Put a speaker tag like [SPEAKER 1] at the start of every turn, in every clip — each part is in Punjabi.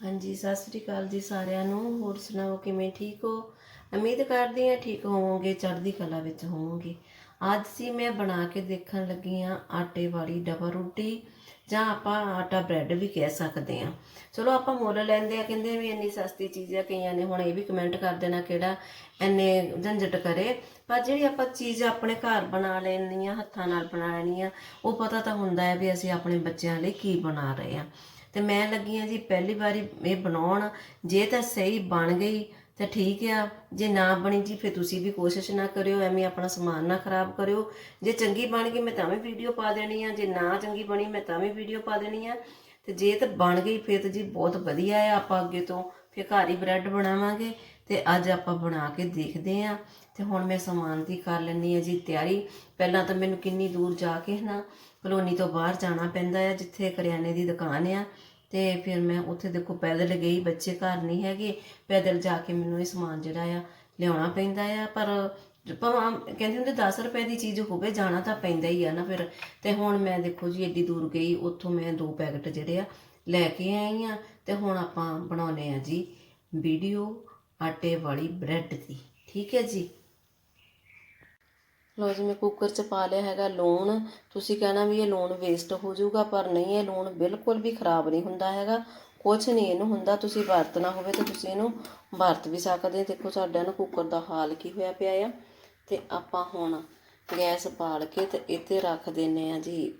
[SPEAKER 1] ਹਾਂਜੀ, ਸਤਿ ਸ੍ਰੀ ਅਕਾਲ ਜੀ ਸਾਰਿਆਂ ਨੂੰ। ਹੋਰ ਸੁਣਾਓ, ਕਿਵੇਂ ਠੀਕ ਹੋ? ਉਮੀਦ ਕਰਦੀ ਹਾਂ ਠੀਕ ਹੋਵੋਗੇ, ਚੜ੍ਹਦੀ ਕਲਾ ਵਿੱਚ ਹੋਵੋਗੇ। ਅੱਜ ਸੀ ਮੈਂ ਬਣਾ ਕੇ ਦੇਖਣ ਲੱਗੀ ਹਾਂ ਆਟੇ ਵਾਲੀ ਡਬਲ ਰੋਟੀ, ਜਾਂ ਆਪਾਂ ਆਟਾ ਬ੍ਰੈਡ ਵੀ ਕਹਿ ਸਕਦੇ ਹਾਂ। ਚਲੋ, ਆਪਾਂ ਮੁੱਲ ਲੈਂਦੇ ਆ ਕਹਿੰਦੇ ਵੀ ਇੰਨੀ ਸਸਤੀ ਚੀਜ਼ ਆ, ਕਈਆਂ ਨੇ ਹੁਣ ਇਹ ਵੀ ਕਮੈਂਟ ਕਰ ਦੇਣਾ ਕਿਹੜਾ ਇੰਨੇ ਝੰਜਟ ਕਰੇ। ਪਰ ਜਿਹੜੀ ਆਪਾਂ ਚੀਜ਼ ਆਪਣੇ ਘਰ ਬਣਾ ਲੈਣੀ ਆ ਹੱਥਾਂ ਨਾਲ ਬਣਾ ਲੈਣੀ ਆ ਉਹ ਪਤਾ ਤਾਂ ਹੁੰਦਾ ਹੈ ਵੀ ਅਸੀਂ ਆਪਣੇ ਬੱਚਿਆਂ ਲਈ ਕੀ ਬਣਾ ਰਹੇ ਆ ਤੇ ਮੈਂ ਲੱਗੀ ਆ ਜੀ ਪਹਿਲੀ ਵਾਰੀ ਇਹ ਬਣਾਉਣ। ਜੇ ਤਾਂ ਸਹੀ ਬਣ ਗਈ, ਤਾਂ ਠੀਕ ਆ। ਜੇ ਨਾ ਬਣੀ ਜੀ, ਫਿਰ ਤੁਸੀਂ ਵੀ ਕੋਸ਼ਿਸ਼ ਨਾ ਕਰਿਓ, ਐਵੇਂ ਆਪਣਾ ਸਮਾਨ ਨਾ ਖਰਾਬ ਕਰਿਓ। ਜੇ ਚੰਗੀ ਬਣ ਗਈ, ਮੈਂ ਤਾਂ ਵੀ ਵੀਡੀਓ ਪਾ ਦੇਣੀ ਆ। ਜੇ ਨਾ ਚੰਗੀ ਬਣੀ, ਮੈਂ ਤਾਂ ਵੀ ਵੀਡੀਓ ਪਾ ਦੇਣੀ ਆ। ਤੇ ਜੇ ਤਾਂ ਬਣ ਗਈ, ਫਿਰ ਤਾਂ ਜੀ ਬਹੁਤ ਵਧੀਆ ਆ ਆਪਾਂ ਅੱਗੇ ਤੋਂ। ਫਿਰ ਘਰ ਹੀ ਬ੍ਰੈਡ ਬਣਾਵਾਂਗੇ। ਤੇ ਅੱਜ ਆਪਾਂ ਬਣਾ ਕੇ ਦੇਖਦੇ ਆ। ਤੇ ਹੁਣ ਮੈਂ ਸਮਾਨ ਦੀ ਕਰ ਲੈਣੀ ਆ ਜੀ ਤਿਆਰੀ। ਪਹਿਲਾਂ ਤਾਂ ਮੈਨੂੰ ਕਿੰਨੀ ਦੂਰ ਜਾ ਕੇ ਨਾ ਕਲੋਨੀ ਤੋਂ ਬਾਹਰ ਜਾਣਾ ਪੈਂਦਾ ਆ, ਜਿੱਥੇ ਕਰਿਆਨੇ ਦੀ ਦੁਕਾਨ ਆ। ਤੇ ਫਿਰ ਮੈਂ ਉੱਥੇ ਦੇਖੋ ਪੈਦਲ ਗਈ, ਬੱਚੇ ਘਰ ਨਹੀਂ ਹੈਗੇ। ਪੈਦਲ ਜਾ ਕੇ ਮੈਨੂੰ ਇਹ ਸਮਾਨ ਜਿਹੜਾ ਆ ਲਿਆਉਣਾ ਪੈਂਦਾ ਆ। ਪਰ ਭਾਵਾਂ ਕਹਿੰਦੇ ਹੁੰਦੇ 10 ਰੁਪਏ ਦੀ ਚੀਜ਼ ਹੋਵੇ, ਜਾਣਾ ਤਾਂ ਪੈਂਦਾ ਹੀ ਆ ਨਾ ਫਿਰ। ਤੇ ਹੁਣ ਮੈਂ ਦੇਖੋ ਜੀ ਏਡੀ ਦੂਰ ਗਈ, ਉੱਥੋਂ ਮੈਂ ਦੋ ਪੈਕਟ ਜਿਹੜੇ ਆ ਲੈ ਕੇ ਆਈ ਆ। ਤੇ ਹੁਣ ਆਪਾਂ ਬਣਾਉਨੇ ਆ ਜੀ ਵੀਡੀਓ ਆਟੇ ਵਾਲੀ ਬ੍ਰੈਡ ਦੀ। ਠੀਕ ਹੈ ਜੀ? ਲਓ ਜੀ, ਮੈਂ ਕੁੱਕਰ 'ਚ ਪਾ ਲਿਆ ਹੈਗਾ ਲੂਣ। ਤੁਸੀਂ ਕਹਿਣਾ ਵੀ ਇਹ ਲੂਣ ਵੇਸਟ ਹੋ ਜਾਊਗਾ, ਪਰ ਨਹੀਂ, ਇਹ ਲੂਣ ਬਿਲਕੁਲ ਵੀ ਖਰਾਬ ਨਹੀਂ ਹੁੰਦਾ ਹੈਗਾ। ਕੁਝ ਨਹੀਂ ਇਹਨੂੰ ਹੁੰਦਾ, ਤੁਸੀਂ ਵਰਤਣਾ ਹੋਵੇ ਤਾਂ ਤੁਸੀਂ ਇਹਨੂੰ ਵਰਤ ਵੀ ਸਕਦੇ ਦੇਖੋ ਸਾਡਾ ਨਾ ਕੁੱਕਰ ਦਾ ਹਾਲ ਕੀ ਹੋਇਆ ਪਿਆ ਆ। ਤੇ ਆਪਾਂ ਹੁਣ ਗੈਸ ਬਾਲ ਕੇ ਤੇ ਇੱਥੇ ਰੱਖ ਦਿੰਨੇ ਆ ਜੀ।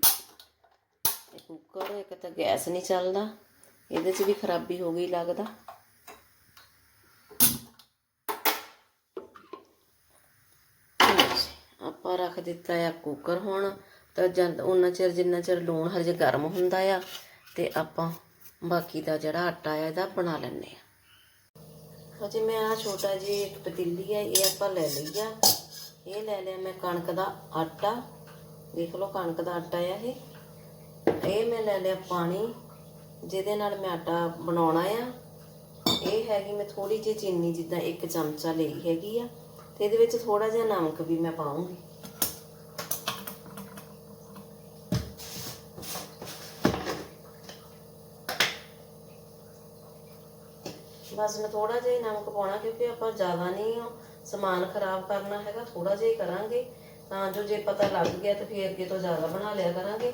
[SPEAKER 1] ਕੁੱਕਰ ਇੱਕ ਤਾਂ ਗੈਸ ਨਹੀਂ ਚੱਲਦਾ, ਇਹਦੇ 'ਚ ਵੀ ਖਰਾਬੀ ਹੋ ਗਈ ਲੱਗਦਾ। ਆਪਾਂ ਰੱਖ ਦਿੱਤਾ ਆ ਕੁੱਕਰ ਹੁਣ, ਤਾਂ ਜਦ ਉਹਨਾਂ ਚਿਰ ਜਿੰਨਾ ਚਿਰ ਲੂਣ ਹਜੇ ਗਰਮ ਹੁੰਦਾ ਆ, ਤੇ ਆਪਾਂ ਬਾਕੀ ਦਾ ਜਿਹੜਾ ਆਟਾ ਆ, ਇਹਦਾ ਬਣਾ ਲੈਣੇ ਆ। ਹਜੇ ਮੈਂ ਆ ਛੋਟਾ ਜਿਹਾ ਇੱਕ ਪਤੀਲੀ ਆ, ਇਹ ਆਪਾਂ ਲੈ ਲਈ ਆ। ਇਹ ਲੈ ਲਿਆ ਮੈਂ ਕਣਕ ਦਾ ਆਟਾ। ਦੇਖ ਲਓ ਕਣਕ ਦਾ ਆਟਾ ਆ ਇਹ। ਇਹ ਮੈਂ ਲੈ ਲਿਆ ਪਾਣੀ, ਜਿਹਦੇ ਨਾਲ ਮੈਂ ਆਟਾ ਬਣਾਉਣਾ ਆ। ਇਹ ਹੈਗੀ ਮੈਂ ਥੋੜੀ ਜਿਹੀ ਚੀਨੀ, ਜਿੱਦਾਂ ਇੱਕ ਚਮਚਾ ਲਈ ਹੈਗੀ ਆ। ਤੇ ਇਹਦੇ ਵਿੱਚ ਥੋੜਾ ਜਿਹਾ ਨਮਕ ਵੀ ਮੈਂ ਪਾਉਂਗੀ ਬਸ ਮੈਂ ਥੋੜਾ ਜਿਹਾ ਹੀ ਨਮਕ ਪਾਉਣਾ ਕਿਉਂਕਿ ਆਪਾਂ ਜ਼ਿਆਦਾ ਨਹੀਂ ਸਮਾਨ ਖਰਾਬ ਕਰਨਾ ਹੈਗਾ ਥੋੜਾ ਜਿਹਾ ਹੀ ਕਰਾਂਗੇ। ਤਾਂ ਜੋ ਜੇ ਪਤਾ ਲੱਗ ਗਿਆ ਤਾਂ ਫਿਰ ਅੱਗੇ ਤੋਂ ਜ਼ਿਆਦਾ ਬਣਾ ਲਿਆ ਕਰਾਂਗੇ।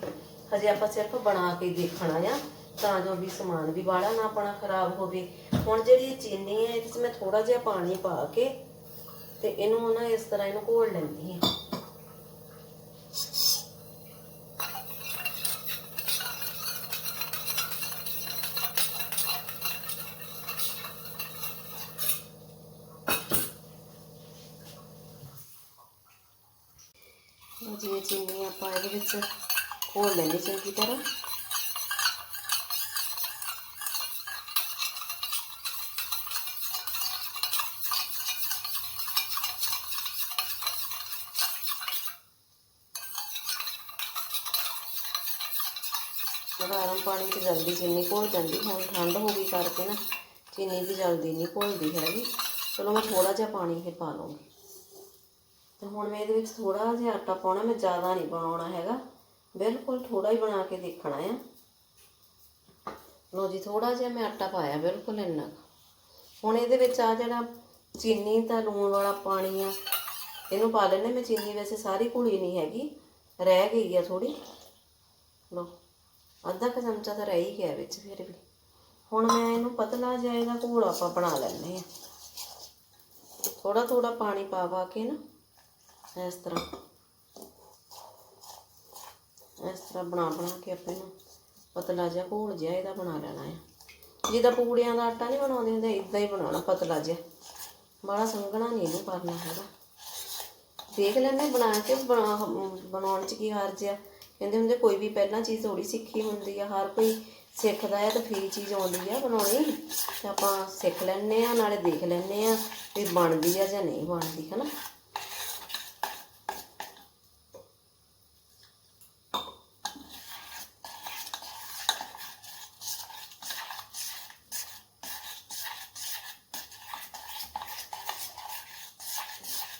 [SPEAKER 1] ਹਜੇ ਆਪਾਂ ਸਿਰਫ ਬਣਾ ਕੇ ਦੇਖਣਾ ਆ, ਤਾਂ ਜੋ ਵੀ ਸਮਾਨ ਵੀ ਬਾਹਲਾ ਨਾ ਆਪਣਾ ਖਰਾਬ ਹੋਵੇ। ਹੁਣ ਜਿਹੜੀ ਚੀਨੀ ਹੈ, ਇਹਦੇ 'ਚ ਮੈਂ ਥੋੜਾ ਜਿਹਾ ਪਾਣੀ ਪਾ ਕੇ ਤੇ ਇਹਨੂੰ ਨਾ ਇਸ ਤਰ੍ਹਾਂ ਇਹਨੂੰ ਘੋਲ ਲੈਂਦੀ ਹਾਂ। ਜੀ ਚੀਨੀ ਆਪਾਂ ਇਹਦੇ ਵਿੱਚ ਘੋਲ ਲੈਣੀ ਚੰਗੀ ਤਰ੍ਹਾਂ। ਗਰਮ ਪਾਣੀ 'ਚ ਜਲਦੀ ਚੀਨੀ ਘੋਲ ਜਾਂਦੀ, ਹੁਣ ਠੰਡ ਹੋ ਗਈ ਕਰਕੇ ਨਾ, ਚੀਨੀ ਵੀ ਜਲਦੀ ਨਹੀਂ ਘੋਲਦੀ ਹੈਗੀ। ਚਲੋ ਮੈਂ ਥੋੜਾ ਜਿਹਾ ਪਾਣੀ ਹੀ ਪਾ ਲਵਾਂਗੀ ਤੇ ਹੁਣ ਮੈਂ ਇਹਦੇ ਵਿੱਚ ਥੋੜਾ ਜਿਹਾ ਆਟਾ ਪਾਉਣਾ, ਮੈਂ ਜ਼ਿਆਦਾ ਨਹੀਂ ਬਣਾਉਣਾ ਹੈਗਾ। ਬਿਲਕੁਲ ਥੋੜਾ ਹੀ ਬਣਾ ਕੇ ਦੇਖਣਾ ਆ। ਲੋ ਜੀ ਥੋੜਾ ਜਿਹਾ ਮੈਂ ਆਟਾ ਪਾਇਆ ਬਿਲਕੁਲ ਇੰਨਾ ਕੁ। ਹੁਣ ਇਹਦੇ ਵਿੱਚ ਆ ਜਿਹੜਾ ਚੀਨੀ ਤਾਂ ਲੂਣ ਵਾਲਾ ਪਾਣੀ ਆ, ਇਹਨੂੰ ਪਾ ਲੈਣੇ ਮੈਂ ਚੀਨੀ ਵੈਸੇ ਸਾਰੀ ਘੁਲੀ ਨਹੀਂ ਹੈਗੀ, ਰਹਿ ਗਈ ਆ ਥੋੜੀ ਲੋ ਅੱਧਾ ਕੁ ਚਮਚਾ ਤਾਂ ਰਹਿ ਹੀ ਗਿਆ ਵਿੱਚ ਫਿਰ ਵੀ। ਹੁਣ ਮੈਂ ਇਹਨੂੰ ਪਤਲਾ ਜਿਹਾ ਇਹਦਾ ਘੋਲ ਆਪਾਂ ਬਣਾ ਲੈਣੇ ਆ ਥੋੜਾ ਥੋੜਾ ਪਾਣੀ ਪਾ ਪਾ ਕੇ ਨਾ। ਇਸ ਤਰ੍ਹਾਂ। ਇਸ ਤਰ੍ਹਾਂ ਬਣਾ ਬਣਾ ਕੇ ਆਪਾਂ ਨੂੰ ਪਤਲਾ ਜਿਹਾ ਘੋਲ ਜਿਹਾ ਇਹਦਾ ਬਣਾ ਲੈਣਾ ਹੈ ਜਿੱਦਾਂ ਪੂੜਿਆਂ ਦਾ ਆਟਾ ਨਹੀਂ ਬਣਾਉਂਦੇ ਹੁੰਦੇ ਇਦਾਂ ਹੀ ਬਣਾਉਣਾ ਪਤਲਾ ਜਿਹਾ। ਬੜਾ ਸੰਘਣਾ ਨਹੀਂ ਇਹਨੂੰ ਕਰਨਾ ਹੈਗਾ। ਦੇਖ ਲੈਣੇ ਬਣਾ ਕੇ, ਬਣਾ ਬਣਾਉਣ ਚ ਕੀ ਹਰਜ ਆ ਕਹਿੰਦੇ ਹੁੰਦੇ ਕੋਈ ਵੀ ਪਹਿਲਾਂ ਚੀਜ਼ ਥੋੜੀ ਸਿੱਖੀ ਹੁੰਦੀ ਆ, ਹਰ ਕੋਈ ਸਿੱਖਦਾ ਹੈ ਤਾਂ ਫੇਰ ਚੀਜ਼ ਆਉਂਦੀ ਆ ਬਣਾਉਣੀ। ਤੇ ਆਪਾਂ ਸਿੱਖ ਲੈਣੇ ਆ ਨਾਲੇ ਦੇਖ ਲੈਣੇ ਆ ਵੀ ਬਣਦੀ ਆ ਜਾਂ ਨਹੀਂ ਬਣਦੀ, ਹਨਾ।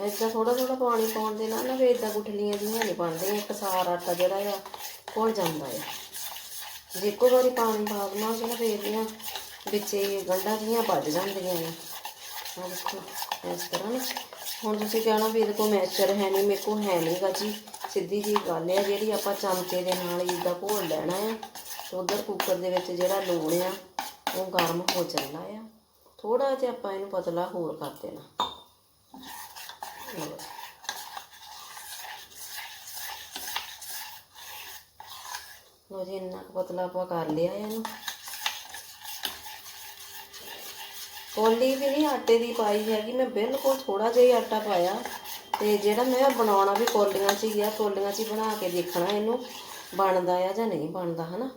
[SPEAKER 1] ਇਦਾਂ ਥੋੜਾ ਥੋੜਾ ਪਾਣੀ ਪਾਉਣ ਦੇ ਨਾਲ ਨਾ ਫੇਰ ਇਦਾਂ ਗੁਠਲੀਆਂ ਜਿਹੀਆਂ ਨਹੀਂ ਬਣਦੀਆਂ, ਇੱਕ ਸਾਰ ਆਟਾ ਜਿਹੜਾ ਆ, ਘੁਲ ਜਾਂਦਾ ਆ। ਜੇ ਇੱਕੋ ਵਾਰੀ ਪਾਣੀ ਪਾ ਦੇਵਾਂਗੇ ਨਾ ਫੇਰ ਦੀਆਂ ਵਿੱਚ ਗੰਢਾਂ ਜਿਹੀਆਂ ਵੱਜ ਜਾਂਦੀਆਂ ਨੇ। ਆਹ ਦੇਖੋ, ਇਸ ਤਰ੍ਹਾਂ ਨਾ। ਹੁਣ ਤੁਸੀਂ ਕਹਿਣਾ ਵੀ ਇਹਦੇ ਕੋਲ ਮੈਚਰ ਹੈ ਨਹੀਂ, ਮੇਰੇ ਕੋਲ ਹੈ ਨਹੀਂਗਾ ਜੀ। ਸਿੱਧੀ ਜੀ ਗੱਲ ਹੈ ਜਿਹੜੀ ਆਪਾਂ ਚਮਚੇ ਦੇ ਨਾਲ ਇਸਦਾ ਘੋਲ ਲੈਣਾ ਆ, ਤੇ ਉਧਰ ਕੁੱਕਰ ਦੇ ਵਿੱਚ ਜਿਹੜਾ ਲੂਣ ਆ, ਉਹ ਗਰਮ ਹੋ ਜਾਂਦਾ ਆ। ਥੋੜਾ ਜਿਹਾ ਆਪਾਂ ਇਹਨੂੰ ਪਤਲਾ ਹੋਰ ਕਰ ਦੇਣਾ। ਲਓ ਜੀ। ਜੀ ਇੰਨਾ ਕੁ ਪਤਲਾ ਆਪਾਂ ਕਰ ਲਿਆ ਇਹਨੂੰ। ਕੋਲੀ ਵੀ ਨਹੀਂ, ਆਟੇ ਦੀ ਪਾਈ ਹੈਗੀ। ਮੈਂ ਬਿਲਕੁਲ ਥੋੜਾ ਜਿਹਾ ਹੀ ਆਟਾ ਪਾਇਆ। ਤੇ ਜਿਹੜਾ ਮੈਂ ਬਣਾਉਣਾ ਵੀ ਕੋਲੀਆਂ 'ਚ ਹੀ ਆ, ਕੋਲੀਆਂ 'ਚ ਹੀ ਬਣਾ ਕੇ ਦੇਖਣਾ ਇਹਨੂੰ, ਬਣਦਾ ਆ ਜਾਂ ਨਹੀਂ ਬਣਦਾ, ਹਨਾ?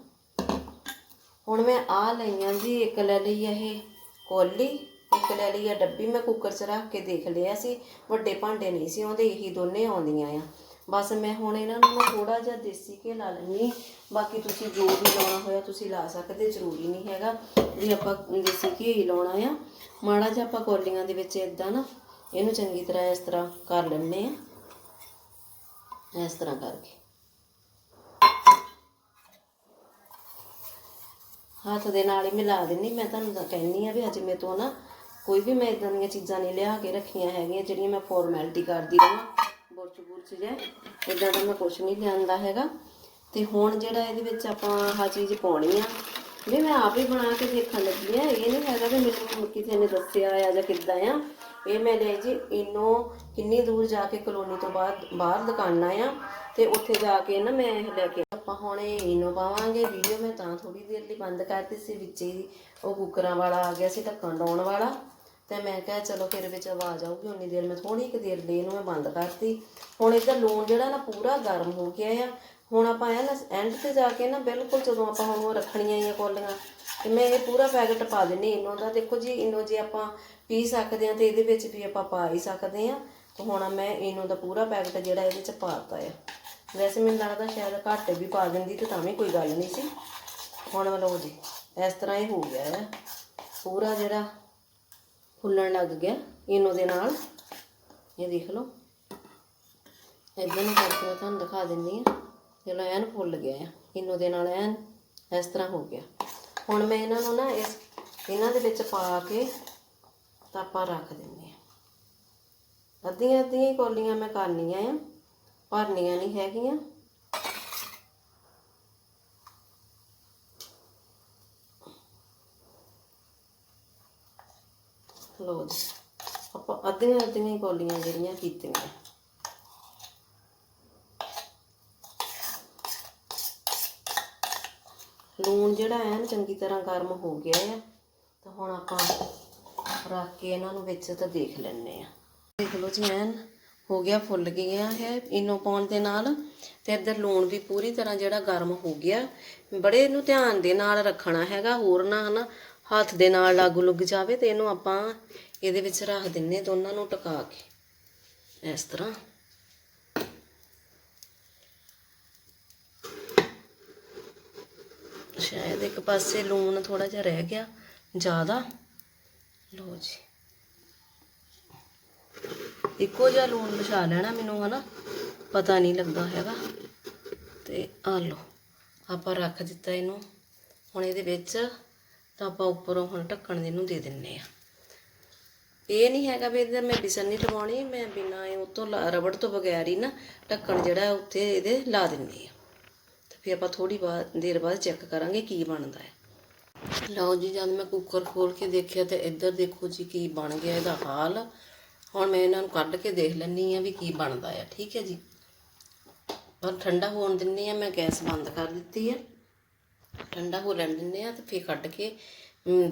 [SPEAKER 1] ਹੁਣ ਮੈਂ ਆ ਲਈਆਂ ਜੀ, ਇੱਕ ਲੈ ਲਈ ਆ ਇਹ ਕੋਲੀ। ਇੱਕ ਲੈ ਲਈ ਆ ਡੱਬੀ, ਮੈਂ ਕੁੱਕਰ 'ਚ ਰੱਖ ਕੇ ਦੇਖ ਲਿਆ ਸੀ, ਵੱਡੇ ਭਾਂਡੇ ਨਹੀਂ ਸੀ ਆਉਂਦੇ, ਇਹੀ ਦੋਨੇ ਆਉਂਦੀਆਂ ਆ। ਬਸ ਮੈਂ ਹੁਣ ਇਹਨਾਂ ਨੂੰ ਥੋੜਾ ਜਿਹਾ ਦੇਸੀ ਘੀ ਲਾ ਲੈਣੀ ਬਾਕੀ ਤੁਸੀਂ ਜੋ ਵੀ ਲਾਉਣਾ ਹੋਇਆ ਤੁਸੀਂ ਲਾ ਸਕਦੇ, ਜ਼ਰੂਰੀ ਨਹੀਂ ਹੈਗਾ ਵੀ ਆਪਾਂ ਦੇਸੀ ਘੀ ਹੀ ਲਾਉਣਾ ਆ। ਮਾੜਾ ਜਿਹਾ ਆਪਾਂ ਕੋਲੀਆਂ ਦੇ ਵਿੱਚ ਇਦਾਂ ਨਾ, ਇਹਨੂੰ ਚੰਗੀ ਤਰ੍ਹਾਂ ਇਸ ਤਰ੍ਹਾਂ ਕਰ ਲੈਣੇ ਆ। ਇਸ ਤਰ੍ਹਾਂ ਕਰਕੇ। ਹੱਥ ਦੇ ਨਾਲ ਹੀ ਮਿਲਾ ਦਿੰਨੀ ਮੈਂ ਤੁਹਾਨੂੰ ਤਾਂ ਕਹਿੰਨੀ ਆ ਵੀ ਅੱਜ ਮੇਰੇ ਤੋਂ ਨਾ ਕੋਈ ਵੀ ਮੈਂ ਇਦਾਂ ਦੀਆਂ ਚੀਜ਼ਾਂ ਨਹੀਂ ਲਿਆ ਕੇ ਰੱਖੀਆਂ ਹੈਗੀਆਂ, ਜਿਹੜੀਆਂ ਮੈਂ ਫਾਰਮੈਲਿਟੀ ਕਰਦੀ ਰਹਾਂ ਬੁਰਚ ਬੁਰਚ ਜੇ ਇਦਾਂ ਦਾ ਮੈਂ ਕੁਝ ਨਹੀਂ ਲਿਆਂਦਾ ਹੈਗਾ। ਤੇ ਹੁਣ ਜਿਹੜਾ ਇਹਦੇ ਵਿੱਚ ਆਪਾਂ ਆਹ ਚੀਜ਼ ਪਾਉਣੀ ਆ, ਵੀ ਮੈਂ ਆਪ ਹੀ ਬਣਾ ਕੇ ਦੇਖਣ ਲੱਗੀ ਆ, ਇਹ ਨਹੀਂ ਹੈਗਾ ਵੀ ਮੈਨੂੰ ਕਿਸੇ ਨੇ ਦੱਸਿਆ ਆ ਜਾਂ ਕਿੱਦਾਂ ਆ। ਇਹ ਮੈਂ ਲਈ ਜੀ ਇਨੋ ਕਿੰਨੀ ਦੂਰ ਜਾ ਕੇ ਕਲੋਨੀ ਤੋਂ ਬਾਅਦ ਬਾਹਰ ਦੁਕਾਨਾਂ ਆ, ਤੇ ਉੱਥੇ ਜਾ ਕੇ ਨਾ ਮੈਂ ਇਹ ਲੈ ਕੇ ਆਪਾਂ ਹੁਣ ਇਹ ਇਨੋ ਪਾਵਾਂਗੇ। ਵੀਡੀਓ ਮੈਂ ਤਾਂ ਥੋੜੀ ਦੇਰ ਲਈ ਬੰਦ ਕਰਤੀ ਸੀ, ਵਿੱਚ ਹੀ ਉਹ ਕੁੱਕਰਾਂ ਵਾਲਾ ਆ ਗਿਆ ਸੀ, ਢੱਕਣ ਡਾਉਣ ਵਾਲਾ। ਤੇ ਮੈਂ ਕਿਹਾ ਚਲੋ ਫਿਰ ਵਿੱਚ ਆਵਾਜ਼ ਆਊਗੀ, ਉਨੀ ਦੇਰ ਮੈਂ ਥੋੜੀ ਕੁ ਦੇਰ ਲਈ ਇਹਨੂੰ ਮੈਂ ਬੰਦ ਕਰਤੀ। ਹੁਣ ਇਹਦਾ ਲੂਣ ਜਿਹੜਾ ਨਾ ਪੂਰਾ ਗਰਮ ਹੋ ਗਿਆ ਆ। ਹੁਣ ਆਪਾਂ ਇਹ ਨਾ ਐਂਡ ਤੇ ਜਾ ਕੇ ਨਾ ਬਿਲਕੁਲ ਜਦੋਂ ਆਪਾਂ ਹੁਣ ਉਹ ਰੱਖਣੀਆਂ ਹੀ ਆ ਕੋਲੀਆਂ, ਤੇ ਮੈਂ ਇਹ ਪੂਰਾ ਪੈਕਟ ਪਾ ਦਿੰਨੀ ਇਹਨੂੰ ਦਾ। ਦੇਖੋ ਜੀ, ਇਹਨੂੰ ਜੇ ਆਪਾਂ ਪੀ ਸਕਦੇ ਆ ਤੇ ਇਹਦੇ ਵਿੱਚ ਵੀ ਆਪਾਂ ਪਾ ਹੀ ਸਕਦੇ ਆ ਤੇ ਹੁਣ ਮੈਂ ਇਹਨੂੰ ਦਾ ਪੂਰਾ ਪੈਕਟ ਜਿਹੜਾ ਇਹਦੇ ਚ ਪਾਤਾ ਆ। ਵੈਸੇ ਮੈਨੂੰ ਲੱਗਦਾ ਸ਼ਾਇਦ ਘੱਟ ਵੀ ਪਾ ਦਿੰਦੀ ਤੇ ਤਾਂ ਵੀ ਕੋਈ ਗੱਲ ਨਹੀਂ ਸੀ। ਹੁਣ ਲਓ ਜੀ, ਇਸ ਤਰ੍ਹਾਂ ਇਹ ਹੋ ਗਿਆ ਹੈ ਪੂਰਾ ਜਿਹੜਾ ਫੁੱਲਣ ਲੱਗ ਗਿਆ ਇਨੋ ਦੇ ਨਾਲ। ਇਹ ਦੇਖ ਲਓ। ਇਦਾਂ ਨੂੰ ਕਰਕੇ ਮੈਂ ਤੁਹਾਨੂੰ ਦਿਖਾ ਦਿੰਦੀ ਆ ਚਲੋ ਐਨ ਫੁੱਲ ਗਿਆ ਆ। ਇਨੋ ਦੇ ਨਾਲ ਐਨ ਇਸ ਤਰ੍ਹਾਂ ਹੋ ਗਿਆ। ਹੁਣ ਮੈਂ ਇਹਨਾਂ ਨੂੰ ਨਾ ਇਸ, ਇਹਨਾਂ ਦੇ ਵਿੱਚ ਪਾ ਕੇ ਤਾਂ ਆਪਾਂ ਰੱਖ ਦਿੰਦੇ ਆ ਅੱਧੀਆਂ ਅੱਧੀਆਂ ਹੀ ਕੌਲੀਆਂ ਮੈਂ ਕਰਨੀਆਂ ਆ। ਭਰਨੀਆਂ ਨਹੀਂ ਹੈਗੀਆਂ। ਲਓ ਜੀ। ਆਪਾਂ ਅੱਧੀਆਂ ਅੱਧੀਆਂ ਹੀ ਜਿਹੜੀਆਂ ਕੀਤੀਆਂ। ਲੂਣ ਜਿਹੜਾ ਐਨ ਚੰਗੀ ਤਰ੍ਹਾਂ ਗਰਮ ਹੋ ਗਿਆ ਹੈ ਤਾਂ ਹੁਣ ਆਪਾਂ ਰੱਖ ਕੇ ਇਹਨਾਂ ਨੂੰ ਵਿੱਚ ਤਾਂ ਦੇਖ ਲੈਣੇ ਆ। ਦੇਖ ਲਓ ਜੀ ਐਨ ਹੋ ਗਿਆ, ਫੁੱਲ ਗਿਆ ਹੈ ਇਨੋ ਪਾਉਣ ਦੇ ਨਾਲ, ਤੇ ਇੱਧਰ ਲੂਣ ਵੀ ਪੂਰੀ ਤਰ੍ਹਾਂ ਜਿਹੜਾ ਗਰਮ ਹੋ ਗਿਆ। ਬੜੇ ਇਹਨੂੰ ਧਿਆਨ ਦੇ ਨਾਲ ਰੱਖਣਾ ਹੈਗਾ, ਹੋਰ ਨਾ ਹਨਾ ਹੱਥ ਦੇ ਨਾਲ ਲਾਗੂ ਲੁੱਗ ਜਾਵੇ ਤੇ ਇਹਨੂੰ ਆਪਾਂ ਇਹਦੇ ਵਿੱਚ ਰੱਖ ਦਿੰਨੇ ਦੋਨਾਂ ਨੂੰ ਟਿਕਾ ਕੇ। ਇਸ ਤਰ੍ਹਾਂ। ਸ਼ਾਇਦ ਇੱਕ ਪਾਸੇ ਲੂਣ ਥੋੜਾ ਜਿਹਾ ਰਹਿ ਗਿਆ, ਜ਼ਿਆਦਾ। ਲੋ ਜੀ। ਇੱਕੋ ਜਿਹਾ ਲੂਣ ਮਿਸ਼ਾ ਲੈਣਾ ਮੈਨੂੰ, ਹਨਾ? ਪਤਾ ਨਹੀਂ ਲੱਗਦਾ ਹੈਗਾ। ਤੇ ਆ ਲੋ ਆਪਾਂ ਰੱਖ ਦਿੱਤਾ ਇਹਨੂੰ। ਹੁਣ ਇਹਦੇ ਵਿੱਚ ਤਾਂ ਆਪਾਂ ਉੱਪਰੋਂ ਹੁਣ ਢੱਕਣ ਦੇ ਨੂੰ ਦੇ ਦਿੰਨੇ ਆ। ਇਹ ਨਹੀਂ ਹੈਗਾ ਵੀ ਇਹਦੇ ਮੈਂ ਬਿਸਨ ਨਹੀਂ ਲਵਾਉਣੀ, ਮੈਂ ਬਿਨਾਂ ਇਹ ਉਤੋਂ ਰਬੜ ਤੋਂ ਬਗੈਰ ਹੀ ਨਾ ਢੱਕਣ ਜਿਹੜਾ ਉੱਤੇ ਇਹਦੇ ਲਾ ਦਿੰਨੀ ਆ। ਤੇ ਫਿਰ ਆਪਾਂ ਥੋੜੀ ਬਾਅਦ, ਦੇਰ ਬਾਅਦ ਚੈੱਕ ਕਰਾਂਗੇ ਕੀ ਬਣਦਾ ਹੈ। ਲਓ ਜੀ, ਜਦ ਮੈਂ ਕੁੱਕਰ ਖੋਲ ਕੇ ਦੇਖਿਆ ਤੇ ਇੱਧਰ ਦੇਖੋ ਜੀ ਕੀ ਬਣ ਗਿਆ ਇਹਦਾ ਹਾਲ। ਹੁਣ ਮੈਂ ਇਹਨਾਂ ਨੂੰ ਕੱਢ ਕੇ ਦੇਖ ਲੈਣੀ ਆ ਵੀ ਕੀ ਬਣਦਾ ਆ, ਠੀਕ ਹੈ ਜੀ। ਪਰ ਠੰਡਾ ਹੋਣ ਦਿੰਨੇ ਆ, ਮੈਂ ਗੈਸ ਬੰਦ ਕਰ ਦਿੱਤੀ ਹੈ। ਠੰਡਾ ਹੋ ਲੈਣ ਦਿੰਦੇ ਆ ਤੇ ਫਿਰ ਕੱਢ ਕੇ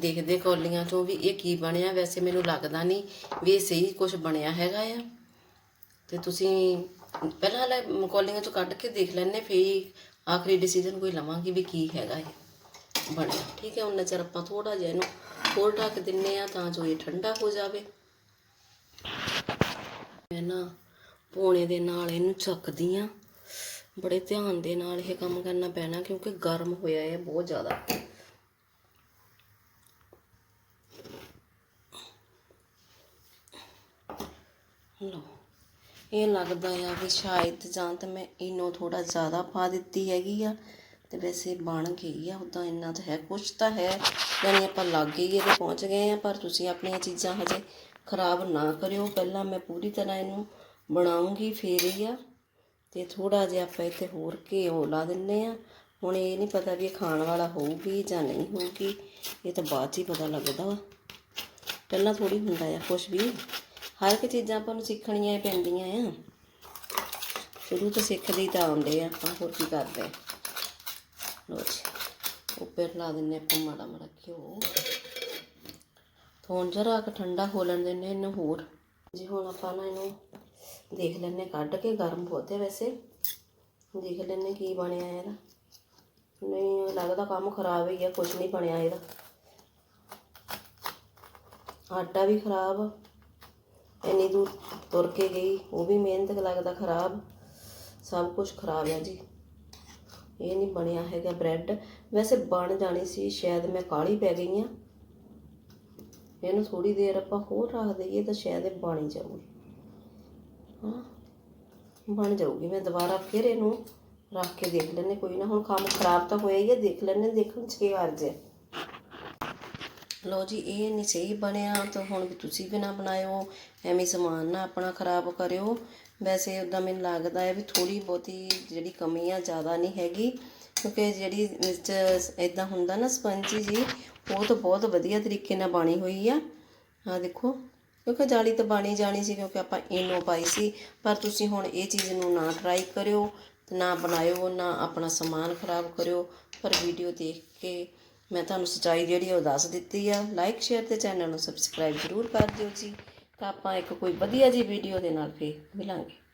[SPEAKER 1] ਦੇਖਦੇ ਕੌਲੀਆਂ ਚੋਂ ਵੀ ਇਹ ਕੀ ਬਣਿਆ। ਵੈਸੇ ਮੈਨੂੰ ਲੱਗਦਾ ਨਹੀਂ ਵੀ ਇਹ ਸਹੀ ਕੁਝ ਬਣਿਆ ਹੈਗਾ ਆ। ਤੇ ਤੁਸੀਂ ਪਹਿਲਾਂ ਹਲੇ ਕੌਲੀਆਂ ਚੋਂ ਕੱਢ ਕੇ ਦੇਖ ਲੈਣੇ ਫੇਰ ਆਖਰੀ ਡਿਸੀਜਨ ਕੋਈ ਲਵਾਂਗੇ ਵੀ ਕੀ ਹੈਗਾ ਇਹ ਬਣਿਆ। ਠੀਕ ਹੈ ਉਹਨਾਂ ਚਿਰ ਆਪਾਂ ਥੋੜਾ ਜਿਹਾ ਇਹਨੂੰ ਹੋਰ ਢੱਕ ਦਿੰਨੇ ਆ ਤਾਂ ਜੋ ਇਹ ਠੰਡਾ ਹੋ ਜਾਵੇ। ਮੈਂ ਨਾ ਪੋਣੇ ਦੇ ਨਾਲ ਇਹਨੂੰ ਚੱਕਦੀ ਆ। ਬੜੇ ਧਿਆਨ ਦੇ ਨਾਲ ਇਹ ਕੰਮ ਕਰਨਾ ਪੈਣਾ ਕਿਉਂਕਿ ਗਰਮ ਹੋਇਆ ਹੈ ਬਹੁਤ ਜ਼ਿਆਦਾ। ਲਓ, ਇਹ ਲੱਗਦਾ ਆ ਵੀ ਸ਼ਾਇਦ ਜਾਂ ਤਾਂ ਮੈਂ ਇਨੋ ਥੋੜਾ ਜ਼ਿਆਦਾ ਪਾ ਦਿੱਤੀ ਹੈਗੀ ਆ ਤੇ ਵੈਸੇ ਬਣ ਗਈ ਆ ਉਦਾਂ ਇੰਨਾ ਤਾਂ ਹੈ, ਕੁਛ ਤਾਂ ਹੈ, ਯਾਨੀ ਆਪਾਂ ਲੱਗ ਹੀ ਇਹਦੇ ਪਹੁੰਚ ਗਏ ਆ, ਪਰ ਤੁਸੀਂ ਆਪਣੀਆਂ ਚੀਜ਼ਾਂ ਹਜੇ ਖਰਾਬ ਨਾ ਕਰਿਓ। ਪਹਿਲਾਂ ਮੈਂ ਪੂਰੀ ਤਰ੍ਹਾਂ ਇਹਨੂੰ ਬਣਾਉਂਗੀ, ਫੇਰ ਹੀ ਆ। ਤੇ ਥੋੜਾ ਜਿਹਾ ਆਪਾਂ ਇੱਥੇ ਹੋਰ ਘਿਓ ਲਾ ਦਿੰਨੇ ਆ ਹੁਣ ਇਹ ਨਹੀਂ ਪਤਾ ਵੀ ਇਹ ਖਾਣ ਵਾਲਾ ਹੋਊਗੀ ਜਾਂ ਨਹੀਂ ਹੋਊਗੀ, ਇਹ ਤਾਂ ਬਾਅਦ 'ਚ ਹੀ ਪਤਾ ਲੱਗਦਾ ਵਾ। ਪਹਿਲਾਂ ਥੋੜੀ ਹੁੰਦਾ ਆ ਕੁਛ ਵੀ। ਹਰ ਇੱਕ ਚੀਜ਼ਾਂ ਆਪਾਂ ਨੂੰ ਸਿੱਖਣੀਆਂ ਹੀ ਪੈਂਦੀਆਂ ਆ। ਸ਼ੁਰੂ ਤੋਂ ਸਿੱਖਦੇ ਤਾਂ ਆਉਂਦੇ ਆ ਆਪਾਂ, ਹੋਰ ਕੀ ਕਰਦੇ ਲੋ ਜੀ, ਉੱਪਰ ਲਾ ਦਿੰਨੇ ਆਪਾਂ ਮਾੜਾ ਮਾੜਾ ਘਿਓ। ਥੋੜਾ ਜਰਾ ਠੰਡਾ ਹੋ ਲੈਣ ਦਿੰਨੇ ਇਹਨੂੰ ਹੋਰ। ਜੀ ਹੁਣ ਆਪਾਂ ਨਾ ਇਹਨੂੰ ਦੇਖ ਲੈਨੇ ਕੱਢ ਕੇ ਗਰਮ ਬਹੁਤੇ ਵੈਸੇ। ਦੇਖ ਲੈਨੇ ਕੀ ਬਣਿਆ ਇਹਦਾ। ਨਹੀਂ, ਲੱਗਦਾ ਕੰਮ ਖਰਾਬ ਹੀ ਆ ਕੁਝ ਨਹੀਂ ਬਣਿਆ ਇਹਦਾ। ਆਟਾ ਵੀ ਖਰਾਬ, ਇੰਨੀ ਦੂਰ ਤੁਰ ਕੇ ਗਈ, ਉਹ ਵੀ ਮਿਹਨਤ ਲੱਗਦਾ ਖਰਾਬ। ਸਭ ਕੁਝ ਖਰਾਬ ਹੈ ਜੀ। ਇਹ ਨਹੀਂ ਬਣਿਆ ਹੈਗਾ ਬ੍ਰੈਡ। ਵੈਸੇ ਬਣ ਜਾਣੀ ਸੀ, ਸ਼ਾਇਦ ਮੈਂ ਕਾਲੀ ਪੈ ਗਈ ਆ ਇਹਨੂੰ ਥੋੜੀ ਦੇਰ ਆਪਾਂ ਹੋਰ ਰੱਖ ਦਈਏ, ਤਾਂ ਸ਼ਾਇਦ ਇਹ ਬਣ ਜਾਊਗੀ। ਹਾਂ। ਬਣ ਜਾਊਗੀ, ਮੈਂ ਦੁਬਾਰਾ ਫਿਰ ਇਹਨੂੰ ਰੱਖ ਕੇ ਦੇਖ ਲੈਨੇ ਕੋਈ ਨਾ, ਹੁਣ ਕੰਮ ਖਰਾਬ ਤਾਂ ਹੋਇਆ ਹੀ ਹੈ ਦੇਖ ਲੈਨੇ ਦੇਖਣ ਚ ਕੀ ਅਰਜ਼ ਹੈ ਲੋ ਜੀ, ਇਹ ਨਹੀਂ ਸਹੀ ਬਣਿਆ, ਤਾਂ ਹੁਣ ਵੀ ਤੁਸੀਂ ਵੀ ਨਾ ਬਣਾਇਓ, ਐਵੇਂ ਸਮਾਨ ਨਾ ਆਪਣਾ ਖਰਾਬ ਕਰਿਓ। ਵੈਸੇ ਉਦਾਂ ਮੈਨੂੰ ਲੱਗਦਾ ਹੈ ਵੀ ਥੋੜੀ ਬਹੁਤੀ ਜਿਹੜੀ ਕਮੀ ਆ, ਜ਼ਿਆਦਾ ਨਹੀਂ ਹੈਗੀ। ਕਿਉਂਕਿ ਜਿਹੜੀ ਵਿੱਚ ਇਦਾਂ ਹੁੰਦਾ ਨਾ, ਸਪੰਜੀ ਜੀ, ਉਹ ਤਾਂ ਬਹੁਤ ਵਧੀਆ ਤਰੀਕੇ ਨਾਲ ਬਣੀ ਹੋਈ ਆ। ਆ ਦੇਖੋ। ਕਿਉਂਕਿ ਜਾਲੀ ਤਾਂ ਬਣੀ ਜਾਣੀ ਸੀ ਕਿਉਂਕਿ ਆਪਾਂ ਇਨੋ ਪਾਈ ਸੀ। ਪਰ ਤੁਸੀਂ ਹੁਣ ਇਹ ਚੀਜ਼ ਨੂੰ ਨਾ ਟਰਾਈ ਕਰਿਓ, ਨਾ ਬਣਾਇਓ, ਨਾ ਆਪਣਾ ਸਮਾਨ ਖਰਾਬ ਕਰਿਓ। ਪਰ ਵੀਡੀਓ ਦੇਖ ਕੇ ਮੈਂ ਤੁਹਾਨੂੰ ਸੱਚਾਈ ਜਿਹੜੀ ਉਹ ਦੱਸ ਦਿੱਤੀ ਆ। ਲਾਈਕ ਸ਼ੇਅਰ ਤੇ ਚੈਨਲ ਨੂੰ ਸਬਸਕ੍ਰਾਈਬ ਜ਼ਰੂਰ ਕਰ ਦਿਓ ਜੀ। ਤਾਂ ਆਪਾਂ ਇੱਕ ਕੋਈ ਵਧੀਆ ਜੀ ਵੀਡੀਓ ਦੇ ਨਾਲ ਫੇਰ ਮਿਲਾਂਗੇ।